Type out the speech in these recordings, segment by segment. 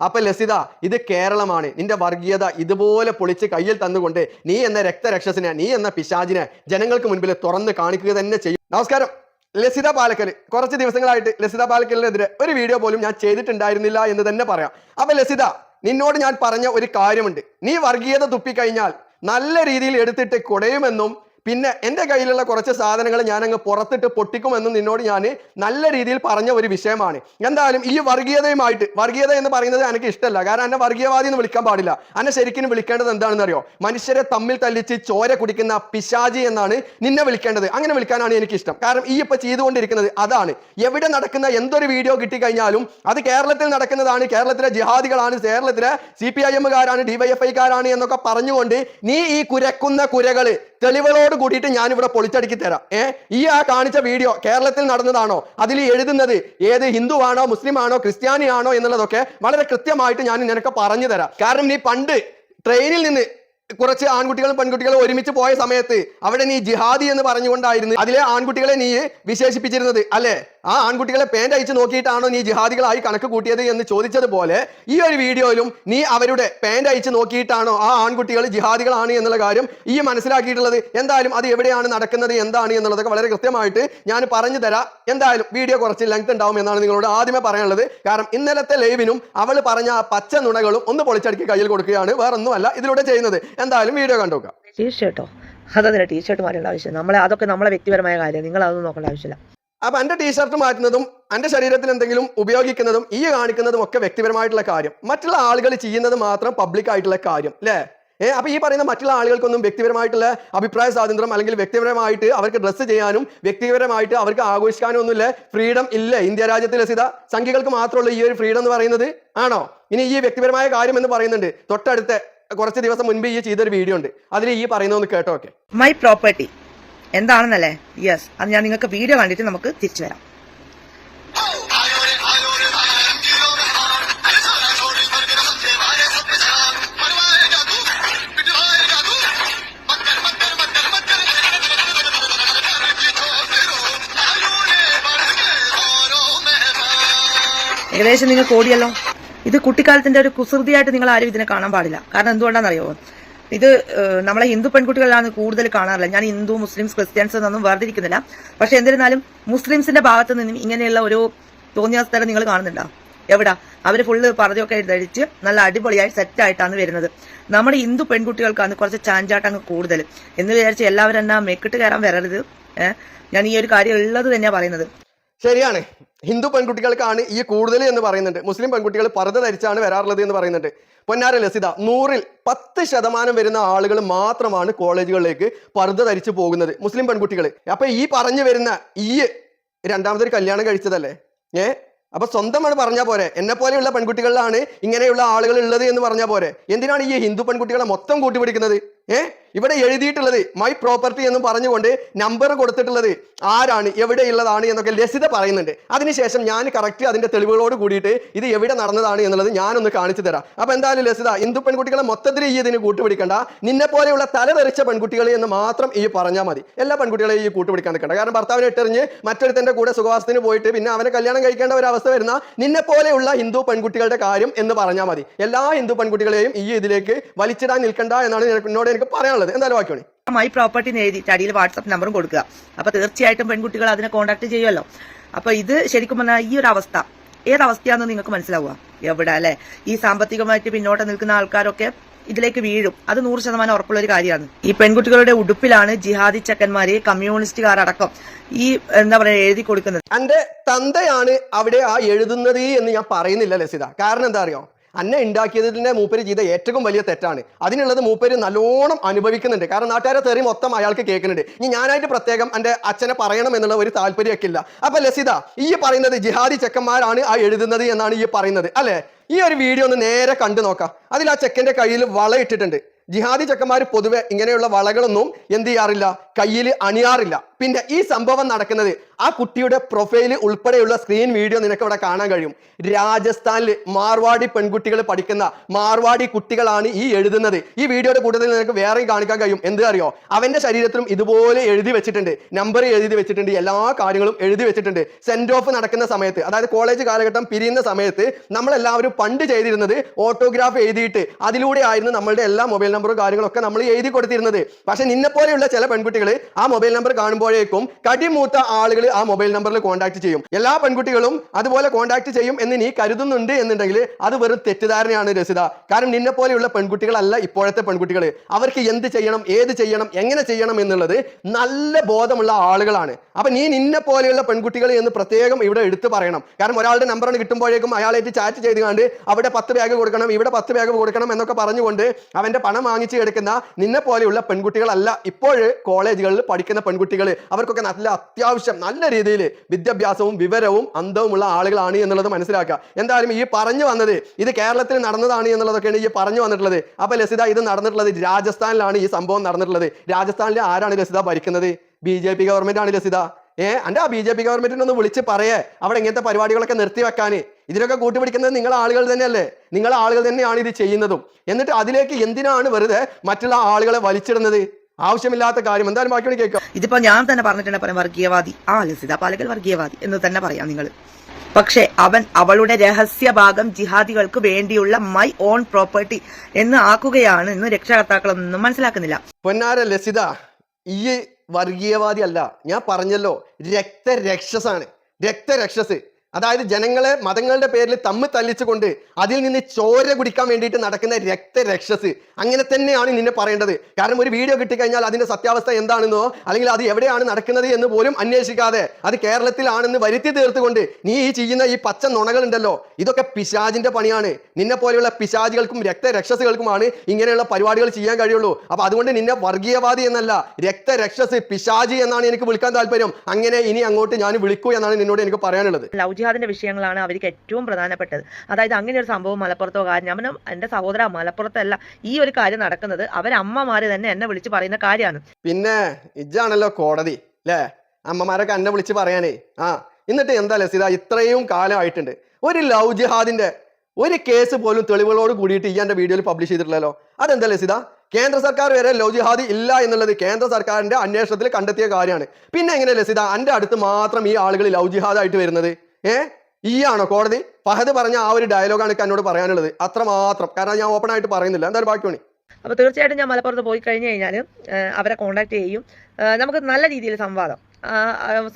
അപ്പൊ ലസിത ഇത് കേരളമാണ്. നിന്റെ വർഗീയത ഇതുപോലെ പൊളിച്ച് കയ്യിൽ തന്നുകൊണ്ട് നീ എന്ന രക്തരക്ഷസിനെ നീ എന്ന പിശാചിനെ ജനങ്ങൾക്ക് മുൻപിൽ തുറന്ന് കാണിക്കുക തന്നെ ചെയ്യും. നമസ്കാരം. ലസിത പാലക്കൽ കുറച്ച് ദിവസങ്ങളായിട്ട് ലസിത പാലക്കലിനെതിരെ ഒരു വീഡിയോ പോലും ഞാൻ ചെയ്തിട്ടുണ്ടായിരുന്നില്ല എന്ന് തന്നെ പറയാം. അപ്പൊ ലസിത നിന്നോട് ഞാൻ പറഞ്ഞ ഒരു കാര്യമുണ്ട്. നീ വർഗീയത തുപ്പിക്കഴിഞ്ഞാൽ നല്ല രീതിയിൽ എടുത്തിട്ട് കുടയുമെന്നും പിന്നെ എന്റെ കയ്യിലുള്ള കുറച്ച് സാധനങ്ങൾ ഞാൻ പുറത്തിട്ട് പൊട്ടിക്കുമെന്ന് നിന്നോട് ഞാൻ നല്ല രീതിയിൽ പറഞ്ഞ ഒരു വിഷയമാണ്. എന്തായാലും ഈ വർഗീയതയുമായിട്ട് വർഗീയത എന്ന് പറയുന്നത് എനിക്ക് ഇഷ്ടമല്ല. കാരണം എന്നെ വർഗീയവാദി എന്ന് വിളിക്കാൻ പാടില്ല. എന്നെ ശരിക്കും വിളിക്കേണ്ടത് എന്താണെന്ന് അറിയോ മനുഷ്യരെ തമ്മിൽ തല്ലിച്ച് ചോര കുടിക്കുന്ന പിശാജി എന്നാണ് നിന്നെ വിളിക്കേണ്ടത്. അങ്ങനെ വിളിക്കാനാണ് എനിക്ക് ഇഷ്ടം കാരണം ഈ ഇപ്പൊ ചെയ്തുകൊണ്ടിരിക്കുന്നത് അതാണ്. എവിടെ നടക്കുന്ന എന്തൊരു വീഡിയോ കിട്ടിക്കഴിഞ്ഞാലും അത് കേരളത്തിൽ നടക്കുന്നതാണ് കേരളത്തിലെ ജിഹാദികളാണ് കേരളത്തിലെ സി പി ഐ എമ്മുകാരാണ് ഡിവൈഎഫ്ഐക്കാരാണ് എന്നൊക്കെ പറഞ്ഞുകൊണ്ട് നീ ഈ കുരക്കുന്ന കുരകൾ തെളിവുകളോട് കൂടിയിട്ട് ഞാൻ ഇവിടെ പൊളിച്ചടുക്കി തരാം. ഏ ഈ ആ കാണിച്ച വീഡിയോ കേരളത്തിൽ നടന്നതാണോ? അതിൽ എഴുതുന്നത് ഏത് ഹിന്ദു ആണോ മുസ്ലിം ആണോ ക്രിസ്ത്യാനി ആണോ എന്നുള്ളതൊക്കെ വളരെ കൃത്യമായിട്ട് ഞാൻ നിനക്ക് പറഞ്ഞു തരാം. കാരണം നീ പണ്ട് ട്രെയിനിൽ നിന്ന് കുറച്ച് ആൺകുട്ടികളും പെൺകുട്ടികളും ഒരുമിച്ച് പോയ സമയത്ത് അവിടെ നീ ജിഹാദി എന്ന് പറഞ്ഞുകൊണ്ടായിരുന്നു അതിലെ ആൺകുട്ടികളെ നീ വിശേഷിപ്പിച്ചിരുന്നത് അല്ലെ? ആ ആൺകുട്ടികളെ പേന്റ് അയച്ച് നോക്കിയിട്ടാണോ നീ ജിഹാദികളായി കണക്ക് കൂട്ടിയത് എന്ന് ചോദിച്ചതുപോലെ ഈ ഒരു വീഡിയോയിലും നീ അവരുടെ പേന്റ് അയച്ച് നോക്കിയിട്ടാണോ ആ ആൺകുട്ടികൾ ജിഹാദികളാണ് എന്നുള്ള കാര്യം ഈ മനസ്സിലാക്കിയിട്ടുള്ളത്? എന്തായാലും അത് എവിടെയാണ് നടക്കുന്നത്? എന്താണ് എന്നുള്ളതൊക്കെ വളരെ കൃത്യമായിട്ട് ഞാൻ പറഞ്ഞു തരാം. എന്തായാലും വീഡിയോ കുറച്ച് ലെങ്ത് ഉണ്ടാവും എന്നാണ് നിങ്ങളോട് ആദ്യമേ പറയാനുള്ളത്. കാരണം ഇന്നലത്തെ ലൈവിനും അവൾ പറഞ്ഞ ആ പച്ച നുണകളും ഒന്ന് പൊളിച്ചടുക്കി കയ്യിൽ കൊടുക്കുകയാണ്. വേറൊന്നുമല്ല ഇതിലൂടെ ചെയ്യുന്നത്. എന്തായാലും വീഡിയോ കണ്ടുനോക്കാം ടീഷർട്ടോ അതെ ടീഷർട്ട് മാറ്റേണ്ട ആവശ്യം നമ്മളെ അതൊക്കെ നമ്മളെ വ്യക്തിപരമായ കാര്യം നിങ്ങൾ അതൊന്നും നോക്കേണ്ട ആവശ്യമില്ല. അപ്പൊ എന്റെ ടീഷർട്ട് മാറ്റുന്നതും എന്റെ ശരീരത്തിൽ എന്തെങ്കിലും ഉപയോഗിക്കുന്നതും ഈ കാണിക്കുന്നതും ഒക്കെ വ്യക്തിപരമായിട്ടുള്ള കാര്യം. മറ്റുള്ള ആളുകൾ ചെയ്യുന്നത് മാത്രം പബ്ലിക് ആയിട്ടുള്ള കാര്യം അല്ലേ ഏഹ് അപ്പൊ ഈ പറയുന്ന മറ്റുള്ള ആളുകൾക്കൊന്നും വ്യക്തിപരമായിട്ടുള്ള അഭിപ്രായ സ്വാതന്ത്ര്യം അല്ലെങ്കിൽ വ്യക്തിപരമായിട്ട് അവർക്ക് ഡ്രസ്സ് ചെയ്യാനും വ്യക്തിപരമായിട്ട് അവർക്ക് ആഘോഷിക്കാനും ഒന്നുമില്ല. ഫ്രീഡം ഇല്ല. ഇന്ത്യ രാജ്യത്തിലെ ലസിത സംഖ്യകൾക്ക് മാത്രമുള്ള ഈ ഒരു ഫ്രീഡം എന്ന് പറയുന്നത് ആണോ? ഇനി ഈ വ്യക്തിപരമായ കാര്യം എന്ന് പറയുന്നുണ്ട്. തൊട്ടടുത്ത കുറച്ച് ദിവസം മുൻപ് ഈ ചെയ്തൊരു വീഡിയോ ഉണ്ട്. അതിൽ ഈ പറയുന്നതൊന്ന് കേട്ടോ ഓക്കെ മൈ പ്രോപ്പർട്ടി എന്താണെന്നല്ലേ? യെസ് അത് ഞാൻ നിങ്ങൾക്ക് വീഡിയോ കണ്ടിട്ട് നമുക്ക് തിരിച്ചു വരാം. ഏകദേശം നിങ്ങൾക്ക് ഓടിയല്ലോ ഇത് കുട്ടിക്കാലത്തിന്റെ ഒരു കുസൃതിയായിട്ട് നിങ്ങൾ ആരും ഇതിനെ കാണാൻ പാടില്ല. കാരണം എന്തുകൊണ്ടാണെന്നറിയോ? ഇത് നമ്മളെ ഹിന്ദു പെൺകുട്ടികളിലാണ് കൂടുതൽ കാണാറില്ല. ഞാൻ ഹിന്ദു മുസ്ലിംസ് ക്രിസ്ത്യൻസ് എന്നൊന്നും വേർതിരിക്കുന്നില്ല. പക്ഷെ എന്നിരുന്നാലും മുസ്ലിംസിന്റെ ഭാഗത്ത് നിന്നും ഇങ്ങനെയുള്ള ഒരു തോന്നിയ സ്ഥലം നിങ്ങൾ കാണുന്നുണ്ടോ? എവിടാ? അവർ ഫുള്ള് പറഞ്ഞൊക്കെ ധരിച്ച് നല്ല അടിപൊളിയായി സെറ്റ് ആയിട്ടാണ് വരുന്നത്. നമ്മുടെ ഹിന്ദു പെൺകുട്ടികൾക്കാണ് കുറച്ച് ചാഞ്ചാട്ടങ്ങ് കൂടുതൽ. എന്ന് വിചാരിച്ച് എല്ലാവരും എന്നാ മെക്കിട്ട് കയറാൻ വരരുത്? ഞാൻ ഈ ഒരു കാര്യം ഉള്ളത് തന്നെയാ പറയുന്നത്. ശരിയാണ്. ഹിന്ദു പെൺകുട്ടികൾക്കാണ് ഈ കൂടുതൽ എന്ന് പറയുന്നുണ്ട്. മുസ്ലിം പെൺകുട്ടികൾ പർദ്ദ ധരിച്ചാണ് വരാറുള്ളത് എന്ന് പറയുന്നുണ്ട്. പൊന്നാര ലസിത നൂറിൽ പത്ത് ശതമാനം വരുന്ന ആളുകൾ മാത്രമാണ് കോളേജുകളിലേക്ക് പർദ്ദ ധരിച്ചു പോകുന്നത് മുസ്ലിം പെൺകുട്ടികൾ. അപ്പൊ ഈ പറഞ്ഞു വരുന്ന ഈ രണ്ടാമതൊരു കല്യാണം കഴിച്ചതല്ലേ? ഏ? അപ്പൊ സ്വന്തമാണ് പറഞ്ഞാൽ പോരെ. എന്നെ പോലെയുള്ള പെൺകുട്ടികളിലാണ് ഇങ്ങനെയുള്ള ആളുകൾ ഉള്ളത് എന്ന് പറഞ്ഞാൽ പോരെ. എന്തിനാണ് ഈ ഹിന്ദു പെൺകുട്ടികളെ മൊത്തം കൂട്ടിപ്പിടിക്കുന്നത്? ഏ? ഇവിടെ എഴുതിയിട്ടുള്ളത് മൈ പ്രോപ്പർട്ടി എന്ന് പറഞ്ഞുകൊണ്ട് നമ്പർ കൊടുത്തിട്ടുള്ളത് ആരാണ്? എവിടെയുള്ളതാണ്? എന്നൊക്കെ ലസിത പറയുന്നുണ്ട്. അതിനുശേഷം ഞാൻ കറക്റ്റ് അതിന്റെ തെളിവുകളോട് കൂടിയിട്ട് ഇത് എവിടെ നടന്നതാണ് എന്നുള്ളത് ഞാനൊന്ന് കാണിച്ചു തരാം. അപ്പോൾ എന്തായാലും ലസിത ഹിന്ദു പെൺകുട്ടികളെ മൊത്തത്തിൽ ഈ ഇതിന് കൂട്ടുപിടിക്കണ്ട. നിന്നെ പോലെയുള്ള തലതെറിച്ച പെൺകുട്ടികളെ എന്ന് മാത്രം ഈ പറഞ്ഞാൽ മതി. എല്ലാ പെൺകുട്ടികളെയും ഈ കൂട്ടുപിടിക്കാൻ നിൽക്കണ്ട. കാരണം ഭർത്താവിനെ ഇട്ടെറിഞ്ഞ് മറ്റൊരുത്തന്റെ കൂടെ സുഖവാസത്തിന് പോയിട്ട് പിന്നെ അവനെ കല്യാണം കഴിക്കേണ്ട ഒരു അവസ്ഥ വരുന്ന നിന്നെ പോലെയുള്ള ഹിന്ദു പെൺകുട്ടികളുടെ കാര്യം എന്ന് പറഞ്ഞാൽ മതി. എല്ലാ ഹിന്ദു പെൺകുട്ടികളെയും ഈ ഇതിലേക്ക് വലിച്ചിടാൻ നിൽക്കണ്ട എന്നാണ് എന്നോട് എനിക്ക് പറയാനുള്ളത്. എന്തായാലും വാക്കിയോണി മൈ പ്രോപ്പർട്ടി എന്ന് എഴുതിയിട്ട് അടിയിൽ വാട്സപ്പ് നമ്പറും കൊടുക്കുക. അപ്പൊ തീർച്ചയായിട്ടും പെൺകുട്ടികൾ അതിനെ കോൺടാക്ട് ചെയ്യുമല്ലോ. അപ്പൊ ഇത് ശരിക്കും പറഞ്ഞാൽ ഈ ഒരു അവസ്ഥ. ഏതവസ്ഥയാണെന്ന് നിങ്ങൾക്ക് മനസ്സിലാവുക? എവിടെ അല്ലെ? ഈ സാമ്പത്തികമായിട്ട് പിന്നോട്ട് നിൽക്കുന്ന ആൾക്കാരൊക്കെ ഇതിലേക്ക് വീഴും. അത് നൂറ് ശതമാനം ഉറപ്പുള്ള ഒരു കാര്യമാണ്. ഈ പെൺകുട്ടികളുടെ ഉടുപ്പിലാണ് ജിഹാദി ചക്കന്മാര് കമ്മ്യൂണിസ്റ്റുകാരടക്കം ഈ എന്താ പറയാ എഴുതി കൊടുക്കുന്നത്. എന്റെ തന്തയാണ് അവിടെ ആ എഴുതുന്നത് എന്ന് ഞാൻ പറയുന്നില്ല ലസിത. കാരണം എന്താ അറിയോ? അന്നെ ഉണ്ടാക്കിയതിന്റെ മൂപ്പര് ചെയ്ത ഏറ്റവും വലിയ തെറ്റാണ്. അതിനുള്ളത് മൂപ്പര് നല്ലോണം അനുഭവിക്കുന്നുണ്ട്. കാരണം നാട്ടുകാരെ തെറി മൊത്തം അയാൾക്ക് കേൾക്കുന്നുണ്ട്. ഇനി ഞാനായിട്ട് പ്രത്യേകം എന്റെ അച്ഛനെ പറയണം എന്നുള്ള ഒരു താല്പര്യമൊക്കെ ഇല്ല അപ്പം ലസിത ഈ പറയുന്നത് ജിഹാദി ചെക്കന്മാരാണ് ആ എഴുതുന്നത് എന്നാണ് ഈ പറയുന്നത് അല്ലേ? ഈ ഒരു വീഡിയോ ഒന്ന് നേരെ കണ്ടു നോക്കാം. അതിൽ ആ ചെക്കന്റെ കയ്യിൽ വള ഇട്ടിട്ടുണ്ട്. ജിഹാദി ചെക്കന്മാർ പൊതുവെ ഇങ്ങനെയുള്ള വളകളൊന്നും എന്ത് ചെയ്യാറില്ല? കയ്യിൽ അണിയാറില്ല. പിന്നെ ഈ സംഭവം നടക്കുന്നത് ആ കുട്ടിയുടെ പ്രൊഫൈൽ ഉൾപ്പെടെയുള്ള സ്ക്രീൻ വീഡിയോ നിനക്ക് ഇവിടെ കാണാൻ കഴിയും. രാജസ്ഥാനിൽ മാർവാടി പെൺകുട്ടികൾ പഠിക്കുന്ന മാർവാടി കുട്ടികളാണ് ഈ എഴുതുന്നത്. ഈ വീഡിയോയുടെ കൂട്ടത്തിൽ നിനക്ക് വേറെയും കാണിക്കാൻ കഴിയും. എന്ത് അറിയോ? അവന്റെ ശരീരത്തിലും ഇതുപോലെ എഴുതി വെച്ചിട്ടുണ്ട്. നമ്പർ എഴുതി വെച്ചിട്ടുണ്ട്. എല്ലാ കാര്യങ്ങളും എഴുതി വെച്ചിട്ടുണ്ട്. സെൻഡ് ഓഫ് നടക്കുന്ന സമയത്ത് അതായത് കോളേജ് കാലഘട്ടം പിരിയുന്ന സമയത്ത് നമ്മളെല്ലാവരും പണ്ട് ചെയ്തിരുന്നത് ഓട്ടോഗ്രാഫ് എഴുതിയിട്ട് അതിലൂടെ ആയിരുന്നു നമ്മളുടെ എല്ലാ മൊബൈൽ നമ്പറും കാര്യങ്ങളൊക്കെ നമ്മൾ എഴുതി കൊടുത്തിരുന്നത്. പക്ഷെ നിന്നെ പോലെയുള്ള ചില പെൺകുട്ടികൾ ആ മൊബൈൽ നമ്പർ കാണുമ്പോഴേക്കും കടിമൂത്ത ആളുകൾ ആ മൊബൈൽ നമ്പറിൽ കോൺടാക്ട് ചെയ്യും. എല്ലാ പെൺകുട്ടികളും അതുപോലെ കോൺടാക്ട് ചെയ്യും എന്ന് നീ കരുതുന്നുണ്ട് എന്നുണ്ടെങ്കിൽ അത് വെറും തെറ്റിദ്ധാരണയാണ് രസിത. കാരണം നിന്നെ പോലെയുള്ള പെൺകുട്ടികളല്ല ഇപ്പോഴത്തെ പെൺകുട്ടികൾ അവർക്ക് എന്ത് ചെയ്യണം ഏത് ചെയ്യണം എങ്ങനെ ചെയ്യണം എന്നുള്ളത് നല്ല ബോധമുള്ള ആളുകളാണ്. അപ്പൊ നീ നിന്നെ പോലെയുള്ള പെൺകുട്ടികൾ എന്ന് പ്രത്യേകം ഇവിടെ എടുത്തു പറയണം. കാരണം ഒരാളുടെ നമ്പർ കിട്ടുമ്പോഴേക്കും അയാളായിട്ട് ചാറ്റ് ചെയ്ത് കണ്ട് അവിടെ പത്ത് ബാഗ് കൊടുക്കണം ഇവിടെ പത്ത് ബാഗ് കൊടുക്കണം എന്നൊക്കെ പറഞ്ഞുകൊണ്ട് അവന്റെ പണം വാങ്ങിച്ച് എടുക്കുന്ന നിന്നെ പോലെയുള്ള പെൺകുട്ടികളല്ല ഇപ്പോൾ കോളേജുകളിൽ പഠിക്കുന്ന പെൺകുട്ടികൾ അവർക്കൊക്കെ നല്ല അത്യാവശ്യം നല്ല രീതിയിൽ വിദ്യാഭ്യാസവും വിവരവും അന്തവുമുള്ള ആളുകളാണ് എന്നുള്ളത് മനസ്സിലാക്കുക. എന്തായാലും ഈ പറഞ്ഞു വന്നത് ഇത് കേരളത്തിൽ നടന്നതാണ് എന്നുള്ളതൊക്കെയാണ് ഈ പറഞ്ഞു വന്നിട്ടുള്ളത്. അപ്പൊ ലസിത ഇത് നടന്നിട്ടുള്ളത് രാജസ്ഥാനിലാണ് ഈ സംഭവം നടന്നിട്ടുള്ളത്. രാജസ്ഥാനിൽ ആരാണ് ലസിത ഭരിക്കുന്നത്? ബി ജെ പി ഗവൺമെന്റ് ആണ് ലസിത. ഏ അന്റെ ആ ബി ജെ പി ഗവൺമെന്റിനെ ഒന്ന് വിളിച്ച് പറയേ. അവിടെ ഇങ്ങനത്തെ പരിപാടികളൊക്കെ നിർത്തി വെക്കാൻ ഇതിനൊക്കെ കൂട്ടുപിടിക്കുന്നത് നിങ്ങൾ ആളുകൾ തന്നെയല്ലേ? നിങ്ങൾ ആളുകൾ തന്നെയാണ് ഇത് ചെയ്യുന്നതും. എന്നിട്ട് അതിലേക്ക് എന്തിനാണ് വെറുതെ മറ്റുള്ള ആളുകളെ വലിച്ചിടുന്നത്? ആവശ്യമില്ലാത്ത കാര്യം എന്തായാലും ബാക്കി കേൾക്കാം. ഇതിപ്പോ ഞാൻ തന്നെ പറഞ്ഞിട്ടുണ്ട് പറയാം വർഗീയവാദി. ആ ലസിത പാലകൽ വർഗീയവാദി എന്ന് തന്നെ പറയാം നിങ്ങൾ പക്ഷെ അവൻ അവളുടെ രഹസ്യ ഭാഗം ജിഹാദികൾക്ക് വേണ്ടിയുള്ള മൈ ഓൺ പ്രോപ്പർട്ടി എന്ന് ആക്കുകയാണ് എന്ന് രക്ഷകർത്താക്കളൊന്നും മനസ്സിലാക്കുന്നില്ല. പൊന്നാര ലസിത ഈ വർഗീയവാദി അല്ല. ഞാൻ പറഞ്ഞല്ലോ രക്തരക്ഷസാണ്. രക്തരക്ഷസ്. അതായത് ജനങ്ങളെ മതങ്ങളുടെ പേരിൽ തമ്മിൽ തല്ലിച്ചുകൊണ്ട് അതിൽ നിന്ന് ചോര കുടിക്കാൻ വേണ്ടിയിട്ട് നടക്കുന്ന രക്തരക്ഷസ്. അങ്ങനെ തന്നെയാണ് നിന്നെ പറയേണ്ടത്. കാരണം ഒരു വീഡിയോ കിട്ടിക്കഴിഞ്ഞാൽ അതിന്റെ സത്യാവസ്ഥ എന്താണെന്നോ അല്ലെങ്കിൽ അത് എവിടെയാണ് നടക്കുന്നത് എന്ന് പോലും അന്വേഷിക്കാതെ അത് കേരളത്തിലാണെന്ന് വരുത്തി തീർത്തുകൊണ്ട് നീ ഈ ചെയ്യുന്ന ഈ പച്ച നുണകൾ ഉണ്ടല്ലോ ഇതൊക്കെ പിശാജിന്റെ പണിയാണ്. നിന്നെ പോലെയുള്ള പിശാചികൾക്കും രക്തരക്ഷസുകൾക്കുമാണ് ഇങ്ങനെയുള്ള പരിപാടികൾ ചെയ്യാൻ കഴിയുള്ളൂ. അപ്പൊ അതുകൊണ്ട് നിന്നെ വർഗീയവാദി എന്നല്ല രക്തരക്ഷസ് പിശാജി എന്നാണ് എനിക്ക് വിളിക്കാൻ താല്പര്യം. അങ്ങനെ ഇനി അങ്ങോട്ട് ഞാൻ വിളിക്കൂ എന്നാണ് നിന്നോട് എനിക്ക് പറയാനുള്ളത്. ജിഹാദിന്റെ വിഷയങ്ങളാണ് അവർക്ക് ഏറ്റവും പ്രധാനപ്പെട്ടത്. അതായത് അങ്ങനെ ഒരു സംഭവം മലപ്പുറത്തോ അവനും എന്റെ സഹോദര മലപ്പുറത്തല്ല ഈ ഒരു കാര്യം നടക്കുന്നത് അവരമ്മമാര് തന്നെ എന്നെ വിളിച്ച് പറയുന്ന കാര്യമാണ്. പിന്നെ ഇജാണല്ലോ കോടതി അല്ലേ അമ്മമാരൊക്കെ എന്നെ വിളിച്ച് പറയാനേ. ആ എന്നിട്ട് എന്താ ലസിത ഇത്രയും കാലമായിട്ടുണ്ട്. ഒരു ലവ് ജിഹാദിന്റെ ഒരു കേസ് പോലും തെളിവുകളോട് കൂടിയിട്ട് ഈ എന്റെ വീഡിയോയിൽ പബ്ലിഷ് ചെയ്തിട്ടില്ലല്ലോ. അതെന്താ ലസിത? കേന്ദ്ര സർക്കാർ വരെ ലവ് ജിഹാദി ഇല്ല എന്നുള്ളത് കേന്ദ്ര സർക്കാരിന്റെ അന്വേഷണത്തിൽ കണ്ടെത്തിയ കാര്യമാണ്. പിന്നെ എങ്ങനെ ലസിത? എന്റെ അടുത്ത് മാത്രം ഈ ആളുകൾ ലവ് ജിഹാദായിട്ട് വരുന്നത്? ഏ? ഈ ആണോ കോടതി? ഫഹദ് പറഞ്ഞ ആ ഒരു ഡയലോഗാണ് ആണ് എന്നോട് പറയാനുള്ളത്. അത്രമാത്രം. കാരണം ഞാൻ ഓപ്പൺ ആയിട്ട് പറയുന്നില്ല. എന്തായാലും ബാക്കി പണി. അപ്പോൾ തീർച്ചയായിട്ടും ഞാൻ മലപ്പുറത്ത് പോയി കഴിഞ്ഞു കഴിഞ്ഞാൽ അവരെ കോൺടാക്ട് ചെയ്യും. നമുക്ക് നല്ല രീതിയിൽ സംവാദം.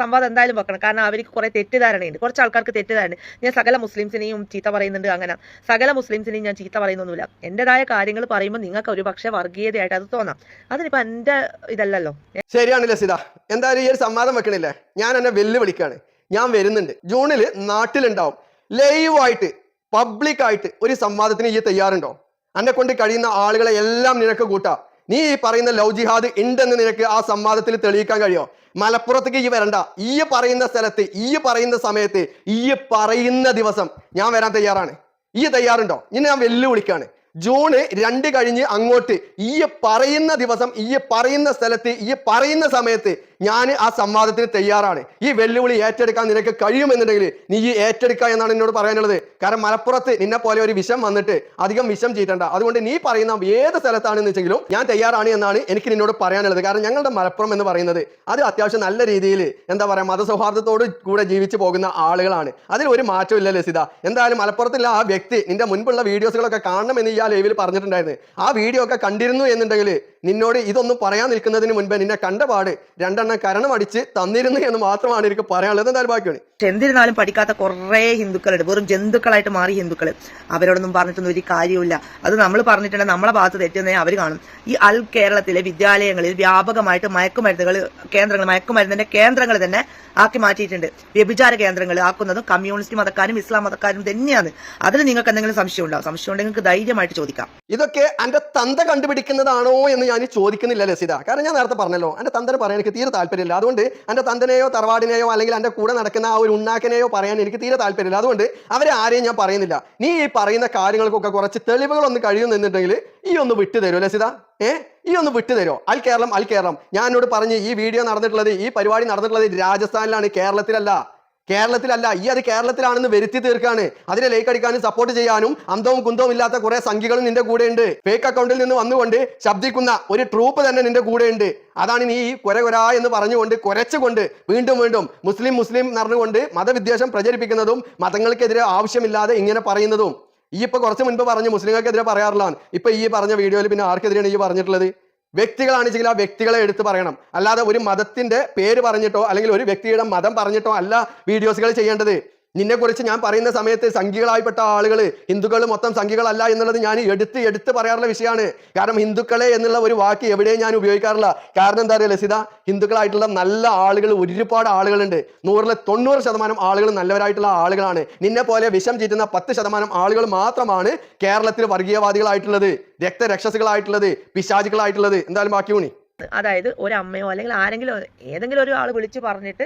സംവാദം എന്തായാലും വെക്കണം. കാരണം അവർക്ക് കുറേ തെറ്റിദ്ധാരണയുണ്ട്. കുറച്ച് ആൾക്കാർക്ക് തെറ്റിദ്ധാരണ ഞാൻ സകല മുസ്ലിംസിനെയും ചീത്ത പറയുന്നുണ്ട് അങ്ങനെ. സകല മുസ്ലിംസിനെയും ഞാൻ ചീത്ത പറയുന്നൊന്നുമില്ല. എന്റെതായ കാര്യങ്ങൾ പറയുമ്പോൾ നിങ്ങൾക്ക് ഒരു പക്ഷേ വർഗീയതയായിട്ട് അത് തോന്നാം. അതിനിപ്പോ എന്റെ ഇതല്ലല്ലോ. ശരിയാണ് ലസിത. എന്തായാലും ഈ ഒരു സംവാദം വെക്കണില്ലേ? ഞാൻ എന്നെ വെല്ലുവിളിക്കാണ്. ഞാൻ വരുന്നുണ്ട്. ജൂണിൽ നാട്ടിലുണ്ടാവും. ലൈവായിട്ട് പബ്ലിക് ആയിട്ട് ഒരു സംവാദത്തിന് ഈ തയ്യാറുണ്ടോ? എന്നെ കൊണ്ട് കഴിയുന്ന ആളുകളെ എല്ലാം നിനക്ക് കൂട്ടാം. നീ ഈ പറയുന്ന ലവ് ജിഹാദ് ഉണ്ടെന്ന് നിനക്ക് ആ സംവാദത്തിൽ തെളിയിക്കാൻ കഴിയോ? മലപ്പുറത്തേക്ക് ഈ വരണ്ട. ഈ പറയുന്ന സ്ഥലത്ത് ഈ പറയുന്ന സമയത്ത് ഈ പറയുന്ന ദിവസം ഞാൻ വരാൻ തയ്യാറാണ്. ഈ തയ്യാറുണ്ടോ? ഇനി ഞാൻ വെല്ലുവിളിക്കാണ്. ജൂണ് രണ്ട് കഴിഞ്ഞ് അങ്ങോട്ട്. ഈ പറയുന്ന ദിവസം ഈ പറയുന്ന സ്ഥലത്ത് ഈ പറയുന്ന സമയത്ത് ഞാൻ ആ സംവാദത്തിന് തയ്യാറാണ്. ഈ വെല്ലുവിളി ഏറ്റെടുക്കാൻ നിനക്ക് കഴിയുമെന്നുണ്ടെങ്കിൽ നീ ഈ ഏറ്റെടുക്കുക എന്നാണ് എന്നോട് പറയാനുള്ളത്. കാരണം മലപ്പുറത്ത് നിന്നെ പോലെ ഒരു വിഷം വന്നിട്ട് അധികം വിഷം ചീറ്റണ്ട. അതുകൊണ്ട് നീ പറയുന്ന ഏത് സ്ഥലത്താണെന്ന് വെച്ചെങ്കിലും ഞാൻ തയ്യാറാണ് എന്നാണ് എനിക്ക് നിന്നോട് പറയാനുള്ളത്. കാരണം ഞങ്ങളുടെ മലപ്പുറം എന്ന് പറയുന്നത് അത് അത്യാവശ്യം നല്ല രീതിയിൽ എന്താ പറയുക മതസൗഹാർദ്ദത്തോട് കൂടെ ജീവിച്ചു പോകുന്ന ആളുകളാണ്. അതിൽ ഒരു മാറ്റവും ഇല്ല ലസിത. എന്തായാലും മലപ്പുറത്തുള്ള ആ വ്യക്തി നിന്റെ മുൻപുള്ള വീഡിയോസുകളൊക്കെ കാണണമെന്ന് ഈ ലൈവിൽ പറഞ്ഞിട്ടുണ്ടായിരുന്നു. ആ വീഡിയോ ഒക്കെ കണ്ടിരുന്നു എന്നുണ്ടെങ്കിൽ നിന്നോട് ഇതൊന്നും പറയാൻ നിൽക്കുന്നതിന് മുൻപേ നിന്നെ കണ്ട പാട് രണ്ടെണ്ണം കരണം അടിച്ച് തന്നിരുന്നു എന്ന് മാത്രമാണ് എനിക്ക് പറയാനുള്ളത്. എന്തായാലും ബാക്കിയാണ് എന്തിരുന്നാലും പഠിക്കാത്ത കുറേ ഹിന്ദുക്കളുണ്ട്. വെറും ജന്തുക്കളായിട്ട് മാറി ഹിന്ദുക്കൾ അവരോടൊന്നും പറഞ്ഞിട്ടൊന്നും ഒരു കാര്യമില്ല അത് നമ്മൾ പറഞ്ഞിട്ടുണ്ടെങ്കിൽ നമ്മളെ ഭാഗത്ത് തെറ്റുന്നേ അവർ കാണും. ഈ അൽ കേരളത്തിലെ വിദ്യാലയങ്ങളിൽ വ്യാപകമായിട്ട് മയക്കുമരുന്നുകൾ കേന്ദ്രങ്ങൾ മയക്കുമരുന്നിന്റെ കേന്ദ്രങ്ങൾ തന്നെ ആക്കി മാറ്റിയിട്ടുണ്ട്. വ്യഭിചാര കേന്ദ്രങ്ങൾ ആക്കുന്നതും കമ്മ്യൂണിസ്റ്റ് മതക്കാരും ഇസ്ലാം മതക്കാരും തന്നെയാണ്. അതിൽ നിങ്ങൾക്ക് എന്തെങ്കിലും സംശയം ഉണ്ടാവും സംശയം ഉണ്ടെങ്കിൽ നിങ്ങൾക്ക് ധൈര്യമായിട്ട് ചോദിക്കാം. ഇതൊക്കെ എന്റെ തന്ത കണ്ടുപിടിക്കുന്നതാണോ എന്ന് ഞാൻ ചോദിക്കുന്നില്ല ലസിത കാരണം ഞാൻ നേരത്തെ പറഞ്ഞല്ലോ എന്റെ തന്തനെ പറയാൻ എനിക്ക് തീരെ താല്പര്യമില്ല. അതുകൊണ്ട് എന്റെ തന്തനെയോ തറവാടിനെയോ അല്ലെങ്കിൽ എന്റെ കൂടെ നടക്കുന്ന ആ ഒരു ഉണ്ണാക്കനെയോ പറയാൻ എനിക്ക് തീരെ താല്പര്യമില്ല. അതുകൊണ്ട് അവരെ ആരെയും ഞാൻ പറയുന്നില്ല. നീ ഈ പറയുന്ന കാര്യങ്ങൾക്കൊക്കെ കുറച്ച് തെളിവുകളൊന്ന് കഴിയുന്നുണ്ടെങ്കിൽ ഈ ഒന്ന് വിട്ടു തരുമോ ലസിത ഏ? ഈ ഒന്ന് വിട്ടു തരുമോ? അൽ കേരളം അൽ കേരളം. ഞാൻ പറഞ്ഞ് ഈ വീഡിയോ നടന്നിട്ടുള്ളത് ഈ പരിപാടി നടന്നിട്ടുള്ളത് രാജസ്ഥാനിലാണ് കേരളത്തിലല്ല. കേരളത്തിലല്ല ഈ അത് കേരളത്തിലാണെന്ന് വരുത്തി തീർക്കാണ്. അതിനെ ലൈക്ക് അടിക്കാനും സപ്പോർട്ട് ചെയ്യാനും അന്തവും കുന്തവും ഇല്ലാത്ത കുറെ സംഖ്യകളും നിന്റെ കൂടെ ഉണ്ട് ഫേക്ക് അക്കൗണ്ടിൽ നിന്ന് വന്നുകൊണ്ട് ശബ്ദിക്കുന്ന ഒരു ട്രൂപ്പ് തന്നെ നിന്റെ കൂടെ ഉണ്ട് അതാണ് നീ കുര കുര എന്ന് പറഞ്ഞുകൊണ്ട് കുരച്ചുകൊണ്ട് വീണ്ടും വീണ്ടും മുസ്ലിം മുസ്ലിം നടന്നുകൊണ്ട് മതവിദ്വേഷം പ്രചരിപ്പിക്കുന്നതും മതങ്ങൾക്കെതിരെ ആവശ്യമില്ലാതെ ഇങ്ങനെ പറയുന്നതും. ഈ ഇപ്പൊ കുറച്ച് മുൻപ് പറഞ്ഞു മുസ്ലിങ്ങൾക്കെതിരെ പറയാറുള്ളതാണ് ഇപ്പൊ ഈ പറഞ്ഞ വീഡിയോയിൽ പിന്നെ ആർക്കെതിരെയാണ് ഈ പറഞ്ഞിട്ടുള്ളത്? വ്യക്തികളാണെച്ചെങ്കിൽ ആ വ്യക്തികളെ എടുത്ത് പറയണം. അല്ലാതെ ഒരു മതത്തിന്റെ പേര് പറഞ്ഞിട്ടോ അല്ലെങ്കിൽ ഒരു വ്യക്തിയുടെ മതം പറഞ്ഞിട്ടോ അല്ല വീഡിയോസുകൾ ചെയ്യേണ്ടത്. നിന്നെ കുറിച്ച് ഞാൻ പറയുന്ന സമയത്ത് സംഖ്യകളായിപ്പെട്ട ആളുകൾ ഹിന്ദുക്കൾ മൊത്തം സംഖ്യകളല്ല എന്നുള്ളത് ഞാൻ എടുത്ത് എടുത്ത് പറയാറുള്ള വിഷയമാണ്. കാരണം ഹിന്ദുക്കളെ എന്നുള്ള ഒരു വാക്ക് എവിടെയും ഞാൻ ഉപയോഗിക്കാറില്ല. കാരണം എന്താ പറയുക ലസിത? ഹിന്ദുക്കളായിട്ടുള്ള നല്ല ആളുകൾ ഒരുപാട് ആളുകളുണ്ട്. നൂറിലെ തൊണ്ണൂറ് ശതമാനം ആളുകൾ നല്ലവരായിട്ടുള്ള ആളുകളാണ്. നിന്നെ പോലെ വിഷം ചീറ്റുന്ന പത്ത് ശതമാനം ആളുകൾ മാത്രമാണ് കേരളത്തിൽ വർഗീയവാദികളായിട്ടുള്ളത് രക്തരക്ഷസുകളായിട്ടുള്ളത് പിശാചികളായിട്ടുള്ളത്. എന്തായാലും ബാക്കി ഊണി. അതായത് ഒരു അമ്മയോ അല്ലെങ്കിൽ ആരെങ്കിലും ഏതെങ്കിലും ഒരു ആൾ വിളിച്ചു പറഞ്ഞിട്ട്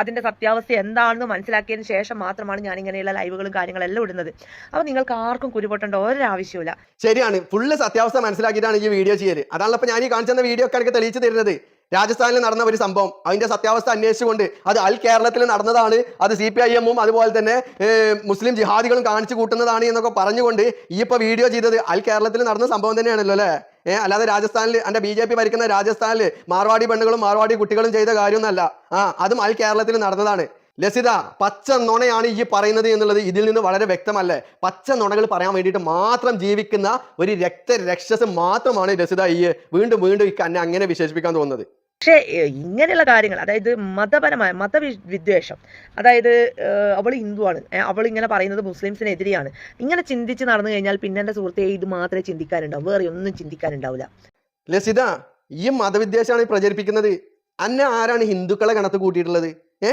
അതിന്റെ സത്യാവസ്ഥ എന്താണെന്ന് മനസ്സിലാക്കിയതിന് ശേഷം മാത്രമാണ് ഞാൻ ഇങ്ങനെയുള്ള ലൈവുകളും കാര്യങ്ങളെല്ലാം ഇടുന്നത്. അപ്പോൾ നിങ്ങൾക്ക് ആർക്കും കുരുപൊട്ടേണ്ട ഒരാവശ്യമില്ല ശരിയാണ്. ഫുള്ള് സത്യാവസ്ഥ മനസ്സിലാക്കിയിട്ടാണ് ഈ വീഡിയോ ചെയ്യൽ. അതാണല്ലോ ഞാൻ ഈ കാണിച്ചെന്ന വീഡിയോ ഒക്കെ തെളിയിച്ചു തരുന്നത്. രാജസ്ഥാനിൽ നടന്ന ഒരു സംഭവം. അതിന്റെ സത്യാവസ്ഥ അന്വേഷിച്ചുകൊണ്ട് അത് അൽ കേരളത്തിൽ നടന്നതാണ്. അത് സി പി ഐ എമ്മും അതുപോലെ തന്നെ മുസ്ലിം ജിഹാദികളും കാണിച്ചു കൂട്ടുന്നതാണ് എന്നൊക്കെ പറഞ്ഞുകൊണ്ട് ഈ ഇപ്പൊ വീഡിയോ ചെയ്തത് അൽ കേരളത്തിൽ നടന്ന സംഭവം തന്നെയാണല്ലോ അല്ലേ? ഏഹ് അല്ലാതെ രാജസ്ഥാനിൽ എന്റെ ബി ജെ പി ഭരിക്കുന്ന രാജസ്ഥാനിൽ മാർവാടി പെണ്ണുകളും മാർവാടി കുട്ടികളും ചെയ്ത കാര്യമൊന്നല്ല ആ അതും അൽ കേരളത്തിൽ നടന്നതാണ്. ലസിത പച്ച നുണയാണ് ഈ പറയുന്നത് എന്നുള്ളത് ഇതിൽ നിന്ന് വളരെ വ്യക്തമല്ലേ? പച്ച നുണകൾ പറയാൻ വേണ്ടിയിട്ട് മാത്രം ജീവിക്കുന്ന ഒരു രക്തരക്ഷസ് മാത്രമാണ് ലസിത ഈ വീണ്ടും വീണ്ടും അങ്ങനെ വിശേഷിപ്പിക്കാൻ തോന്നുന്നത്. പക്ഷേ ഇങ്ങനെയുള്ള കാര്യങ്ങൾ അതായത് മതപരമായ മതവിദ്വേഷം അതായത് അവൾ ഹിന്ദുവാണ് അവൾ ഇങ്ങനെ പറയുന്നത് മുസ്ലിംസിനെതിരെയാണ്. ഇങ്ങനെ ചിന്തിച്ച് നടന്നു കഴിഞ്ഞാൽ പിന്നെ എന്റെ സുഹൃത്തെ ഇത് മാത്രമേ ചിന്തിക്കാനുണ്ടാവും വേറെ ഒന്നും ചിന്തിക്കാനുണ്ടാവില്ല ലസിത ഈ മതവിദ്വേഷമാണ് പ്രചരിപ്പിക്കുന്നത്. അന്നെ ആരാണ് ഹിന്ദുക്കളെ കണക്ക് കൂട്ടിയിട്ടുള്ളത്? ഏ?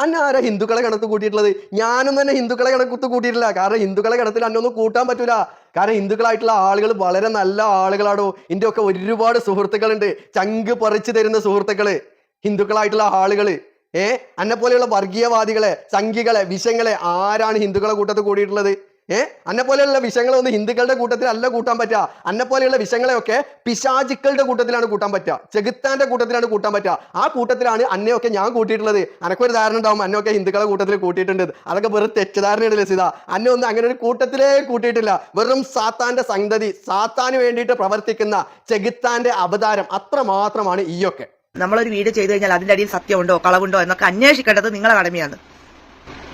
അന്നെ ആരാ ഹിന്ദുക്കളെ കണക്ക് കൂട്ടിയിട്ടുള്ളത്? ഞാനും തന്നെ ഹിന്ദുക്കളെ കണക്ക് കൂട്ടിയിട്ടില്ല. കാരണം ഹിന്ദുക്കളെ കണത്തിൽ അന്നൊന്നും കൂട്ടാൻ പറ്റൂല. കാരണം ഹിന്ദുക്കളായിട്ടുള്ള ആളുകൾ വളരെ നല്ല ആളുകളാണോ? എന്റെ ഒക്കെ ഒരുപാട് സുഹൃത്തുക്കളുണ്ട്. ചങ്ക് പറിച്ചു തരുന്ന സുഹൃത്തുക്കൾ. ഹിന്ദുക്കളായിട്ടുള്ള ആളുകൾ. ഏ? അന്നെ പോലെയുള്ള വർഗീയവാദികളെ സംഘികളെ വിഷങ്ങളെ ആരാണ് ഹിന്ദുക്കളെ കൂട്ടത്തിൽ കൂടിയിട്ടുള്ളത്? ഏ? അന്നെ പോലെയുള്ള വിഷങ്ങളെ ഹിന്ദുക്കളുടെ കൂട്ടത്തിൽ അല്ല കൂട്ടാൻ പറ്റുക. അന്നെ പോലെയുള്ള വിഷങ്ങളെയൊക്കെ പിശാചുക്കളുടെ കൂട്ടത്തിലാണ് കൂട്ടാൻ പറ്റുക. ചെകുത്താന്റെ കൂട്ടത്തിലാണ് കൂട്ടാൻ പറ്റുക. ആ കൂട്ടത്തിലാണ് അന്നെയൊക്കെ ഞാൻ കൂട്ടിയിട്ടുള്ളത്. അനക്കൊരു ധാരണ ഉണ്ടാവും. അന്നൊക്കെ ഹിന്ദുക്കളെ കൂട്ടത്തിൽ കൂട്ടിയിട്ടുണ്ട്. അതൊക്കെ വെറും തെറ്റിദ്ധാരണയാണ് ലസിത. അന്നെ ഒന്നും അങ്ങനെ ഒരു കൂട്ടത്തിലേ കൂട്ടിയിട്ടില്ല. വെറും സാത്താന്റെ സംഗതി സാത്താന് വേണ്ടിയിട്ട് പ്രവർത്തിക്കുന്ന ചെകുത്താന്റെ അവതാരം അത്ര മാത്രമാണ് ഈയൊക്കെ. നമ്മളൊരു വീഡിയോ ചെയ്തു കഴിഞ്ഞാൽ അതിന്റെ അടിയിൽ സത്യമുണ്ടോ കളവുണ്ടോ എന്നൊക്കെ അന്വേഷിക്കേണ്ടത് നിങ്ങളെ കടമയാണ്.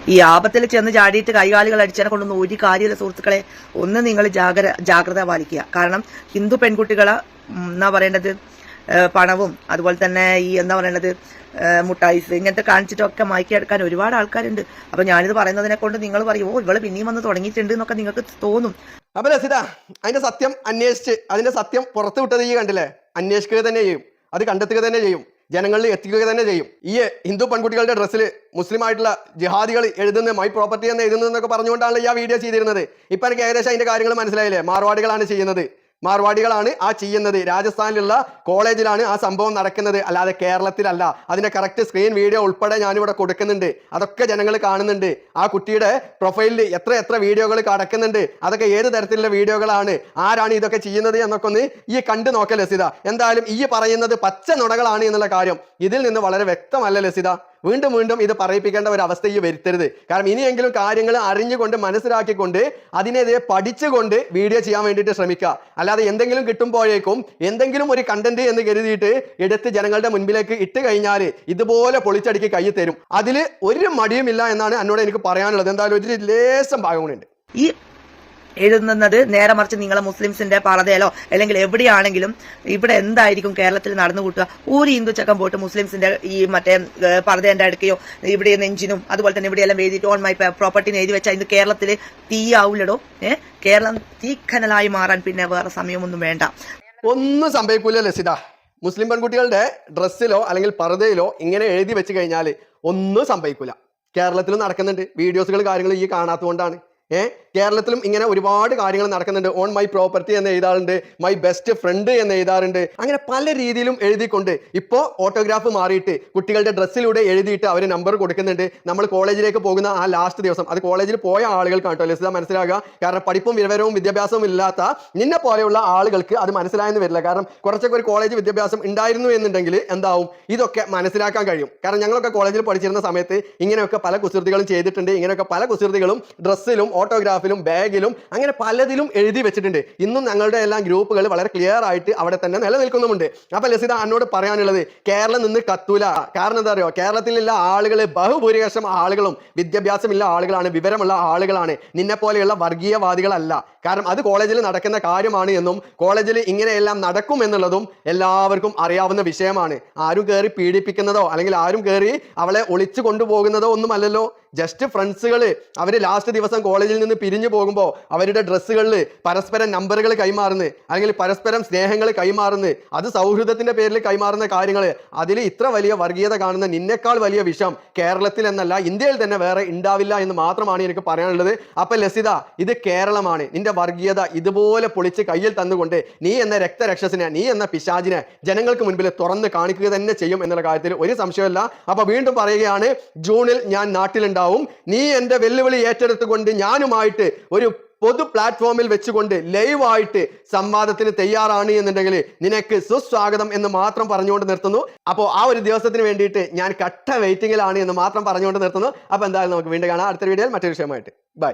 ഈ ആപത്തിൽ ചെന്ന് ചാടിയിട്ട് കൈകാലുകൾ അടിച്ചതിനെ കൊണ്ടൊന്നും ഒരു കാര്യമില്ല സുഹൃത്തുക്കളെ. ഒന്ന് നിങ്ങൾ ജാഗ്ര ജാഗ്രത പാലിക്കുക. കാരണം ഹിന്ദു പെൺകുട്ടികളെ എന്നാ പറയേണ്ടത്? പണവും അതുപോലെ തന്നെ ഈ എന്താ പറയേണ്ടത്? മുട്ടായിസ് ഇങ്ങനത്തെ കാണിച്ചിട്ടൊക്കെ മയക്കിയെടുക്കാൻ ഒരുപാട് ആൾക്കാരുണ്ട്. അപ്പൊ ഞാനിത് പറയുന്നതിനെ കൊണ്ട് നിങ്ങൾ പറയും ഓ ഇവൾ പിന്നെയും വന്ന് തുടങ്ങിയിട്ടുണ്ട് എന്നൊക്കെ നിങ്ങൾക്ക് തോന്നും. അപ്പൊ രസിത അതിന്റെ സത്യം അന്വേഷിച്ച് അതിന്റെ സത്യം പുറത്തു വിട്ടത് ഈ കണ്ടില്ലേ? അന്വേഷിക്കുക തന്നെ ചെയ്യും. അത് കണ്ടെത്തുക തന്നെ ചെയ്യും. ജനങ്ങളിൽ എത്തിക്കുക തന്നെ ചെയ്യും. ഈ ഹിന്ദു പെൺകുട്ടികളുടെ ഡ്രസ്സിൽ മുസ്ലിം ആയിട്ടുള്ള ജിഹാദികൾ എഴുതുന്ന മൈ പ്രോപ്പർട്ടി എന്ന് എഴുതുന്നതെന്നൊക്കെ പറഞ്ഞുകൊണ്ടാണ് ഈ ആ വീഡിയോ ചെയ്തിരുന്നത്. ഇപ്പൊ എനിക്ക് ഏകദേശം അതിന്റെ കാര്യങ്ങൾ മനസ്സിലായില്ലേ? മാർവാടികളാണ് ചെയ്യുന്നത്. മാർവാടികളാണ് ആ ചെയ്യുന്നത്. രാജസ്ഥാനിലുള്ള കോളേജിലാണ് ആ സംഭവം നടക്കുന്നത്. അല്ലാതെ കേരളത്തിലല്ല. അതിന്റെ കറക്റ്റ് സ്ക്രീൻ വീഡിയോ ഉൾപ്പെടെ ഞാനിവിടെ കൊടുക്കുന്നുണ്ട്. അതൊക്കെ ജനങ്ങൾ കാണുന്നുണ്ട്. ആ കുട്ടിയുടെ പ്രൊഫൈലിൽ എത്ര എത്ര വീഡിയോകൾ കടക്കുന്നുണ്ട്. അതൊക്കെ ഏത് തരത്തിലുള്ള വീഡിയോകളാണ്? ആരാണ് ഇതൊക്കെ ചെയ്യുന്നത് എന്നൊക്കെ ഒന്ന് ഈ കണ്ടു നോക്കൽ ലസിത. എന്തായാലും ഈ പറയുന്നത് പച്ച നുണകളാണ് എന്നുള്ള കാര്യം ഇതിൽ നിന്ന് വളരെ വ്യക്തമല്ല ലസിത. വീണ്ടും വീണ്ടും ഇത് പറയിപ്പിക്കേണ്ട ഒരു അവസ്ഥയിൽ വരുത്തരുത്. കാരണം ഇനിയെങ്കിലും കാര്യങ്ങൾ അറിഞ്ഞുകൊണ്ട് മനസ്സിലാക്കിക്കൊണ്ട് അതിനെതിരെ പഠിച്ചുകൊണ്ട് വീഡിയോ ചെയ്യാൻ വേണ്ടിയിട്ട് ശ്രമിക്കുക. അല്ലാതെ എന്തെങ്കിലും കിട്ടുമ്പോഴേക്കും എന്തെങ്കിലും ഒരു കണ്ടന്റ് എന്ന് കരുതിയിട്ട് എടുത്ത് ജനങ്ങളുടെ മുൻപിലേക്ക് ഇട്ട് കഴിഞ്ഞാൽ ഇതുപോലെ പൊളിച്ചടുക്കി കൈ തരും. അതിൽ ഒരു മടിയുമില്ല എന്നാണ് എന്നോട് എനിക്ക് പറയാനുള്ളത്. എന്തായാലും ഒരു ലേശം ഭാഗം കൂടി ഉണ്ട്. ഈ എഴുതുന്നത് നേരെ മറിച്ച് നിങ്ങളെ മുസ്ലിംസിന്റെ പറതയിലോ അല്ലെങ്കിൽ എവിടെയാണെങ്കിലും ഇവിടെ എന്തായിരിക്കും കേരളത്തിൽ നടന്നു കൂട്ടുക ഒരു ഹിന്ദു ചക്കം പോയിട്ട് മുസ്ലിംസിന്റെ ഈ മറ്റേ പറതേന്റെ അടുക്കയോ ഇവിടെ നെഞ്ചിനും അതുപോലെ തന്നെ ഇവിടെയെല്ലാം എഴുതിയിട്ട് ഓൺ മൈ പ്രോപ്പർട്ടി എഴുതി വെച്ചാൽ ഇന്ന് കേരളത്തിൽ തീയാവൂലടോ ഏഹ് കേരളം തീക്കനലായി മാറാൻ പിന്നെ വേറെ സമയമൊന്നും വേണ്ട. ഒന്നും സംഭവിക്കൂല ലസിത. മുസ്ലിം പെൺകുട്ടികളുടെ ഡ്രസ്സിലോ അല്ലെങ്കിൽ പർദ്ദയിലോ ഇങ്ങനെ എഴുതി വെച്ച് കഴിഞ്ഞാൽ ഒന്നും സംഭവിക്കൂല. കേരളത്തിൽ നടക്കുന്നുണ്ട്. വീഡിയോസുകൾ കാര്യങ്ങൾ ഈ കാണാത്തതുകൊണ്ടാണ്. ഏഹ് കേരളത്തിലും ഇങ്ങനെ ഒരുപാട് കാര്യങ്ങൾ നടക്കുന്നുണ്ട്. ഓൺ മൈ പ്രോപ്പർട്ടി എന്ന് എഴുതാറുണ്ട്. മൈ ബെസ്റ്റ് ഫ്രണ്ട് എന്ന് എഴുതാറുണ്ട്. അങ്ങനെ പല രീതിയിലും എഴുതിക്കൊണ്ട് ഇപ്പോൾ ഓട്ടോഗ്രാഫ് മാറിയിട്ട് കുട്ടികളുടെ ഡ്രസ്സിലൂടെ എഴുതിയിട്ട് അവർ നമ്പർ കൊടുക്കുന്നുണ്ട്. നമ്മൾ കോളേജിലേക്ക് പോകുന്ന ആ ലാസ്റ്റ് ദിവസം അത് കോളേജിൽ പോയ ആളുകൾക്കാണ് കേട്ടോ ലസിത മനസ്സിലാകുക കാരണം പഠിപ്പും വിവരവും വിദ്യാഭ്യാസവും ഇല്ലാത്ത നിന്നെ പോലെയുള്ള ആളുകൾക്ക് അത് മനസ്സിലായെന്ന് വരില്ല. കാരണം കുറച്ചൊക്കെ ഒരു കോളേജ് വിദ്യാഭ്യാസം ഉണ്ടായിരുന്നു എന്നുണ്ടെങ്കിൽ എന്താവും? ഇതൊക്കെ മനസ്സിലാക്കാൻ കഴിയും. കാരണം ഞങ്ങളൊക്കെ കോളേജിൽ പഠിച്ചിരുന്ന സമയത്ത് ഇങ്ങനെയൊക്കെ പല കുസൃതികളും ചെയ്തിട്ടുണ്ട്. ഇങ്ങനെയൊക്കെ പല കുസൃതികളും ഡ്രസ്സിലും ഓട്ടോഗ്രാഫിലും ബാഗിലും അങ്ങനെ പലതിലും എഴുതി വെച്ചിട്ടുണ്ട്. ഇന്നും ഞങ്ങളുടെ എല്ലാം ഗ്രൂപ്പുകൾ വളരെ ക്ലിയർ ആയിട്ട് അവിടെ തന്നെ നിലനിൽക്കുന്നുമുണ്ട്. അപ്പൊ ലസിത എന്നോട് പറയാനുള്ളത് കേരളം നിന്ന് കത്തൂല. കാരണം എന്താ അറിയോ? കേരളത്തിലുള്ള ആളുകൾ ബഹുഭൂരിപക്ഷം ആളുകളും വിദ്യാഭ്യാസമില്ല ആളുകളാണ് വിവരമുള്ള ആളുകളാണ്. നിന്നെ പോലെയുള്ള വർഗീയവാദികളല്ല. കാരണം അത് കോളേജിൽ നടക്കുന്ന കാര്യമാണ് എന്നും കോളേജിൽ ഇങ്ങനെയെല്ലാം നടക്കും എന്നുള്ളതും എല്ലാവർക്കും അറിയാവുന്ന വിഷയമാണ്. ആരും കയറി പീഡിപ്പിക്കുന്നതോ അല്ലെങ്കിൽ ആരും കയറി അവളെ ഒളിച്ചു കൊണ്ടുപോകുന്നതോ ഒന്നുമല്ലല്ലോ. ജസ്റ്റ് ഫ്രണ്ട്സുകൾ അവർ ലാസ്റ്റ് ദിവസം കോളേജിൽ നിന്ന് പിരിഞ്ഞു പോകുമ്പോൾ അവരുടെ ഡ്രസ്സുകളിൽ പരസ്പരം നമ്പറുകൾ കൈമാറുന്നു. അല്ലെങ്കിൽ പരസ്പരം സ്നേഹങ്ങൾ കൈമാറുന്നു. അത് സൗഹൃദത്തിന്റെ പേരിൽ കൈമാറുന്ന കാര്യങ്ങൾ അതിൽ ഇത്ര വലിയ വർഗീയത കാണുന്ന നിന്നേക്കാൾ വലിയ വിഷം കേരളത്തിൽ എന്നല്ല ഇന്ത്യയിൽ തന്നെ വേറെ ഉണ്ടാവില്ല എന്ന് മാത്രമാണ് എനിക്ക് പറയാനുള്ളത്. അപ്പം ലസിത ഇത് കേരളമാണ്. നിന്റെ വർഗീയത ഇതുപോലെ പൊളിച്ച് കയ്യിൽ തന്നുകൊണ്ട് നീ എന്ന രക്തരക്ഷസിനെ നീ എന്ന പിശാചിനെ ജനങ്ങൾക്ക് മുൻപിൽ തുറന്ന് കാണിക്കുക തന്നെ ചെയ്യും എന്നുള്ള കാര്യത്തിൽ ഒരു സംശയമല്ല അപ്പോൾ വീണ്ടും പറയുകയാണ് ജൂണിൽ ഞാൻ നാട്ടിലുണ്ടാവും. നീ എന്റെ വെല്ലുവിളി ഏറ്റെടുത്തുകൊണ്ട് ഞാനുമായിട്ട് ഒരു പൊതു പ്ലാറ്റ്ഫോമിൽ വെച്ചുകൊണ്ട് ലൈവായിട്ട് സംവാദത്തിന് തയ്യാറാണ് എന്നുണ്ടെങ്കിൽ നിനക്ക് സുസ്വാഗതം എന്ന് മാത്രം പറഞ്ഞുകൊണ്ട് നിർത്തുന്നു. അപ്പോൾ ആ ഒരു ദിവസത്തിന് വേണ്ടിയിട്ട് ഞാൻ കട്ട വെയിറ്റിംഗിലാണ് എന്ന് മാത്രം പറഞ്ഞുകൊണ്ട് നിർത്തുന്നു. അപ്പോൾ എന്തായാലും നമുക്ക് വീണ്ടും കാണാം. അടുത്ത വീഡിയോയിൽ മറ്റൊരു വിഷയമായിട്ട് ബൈ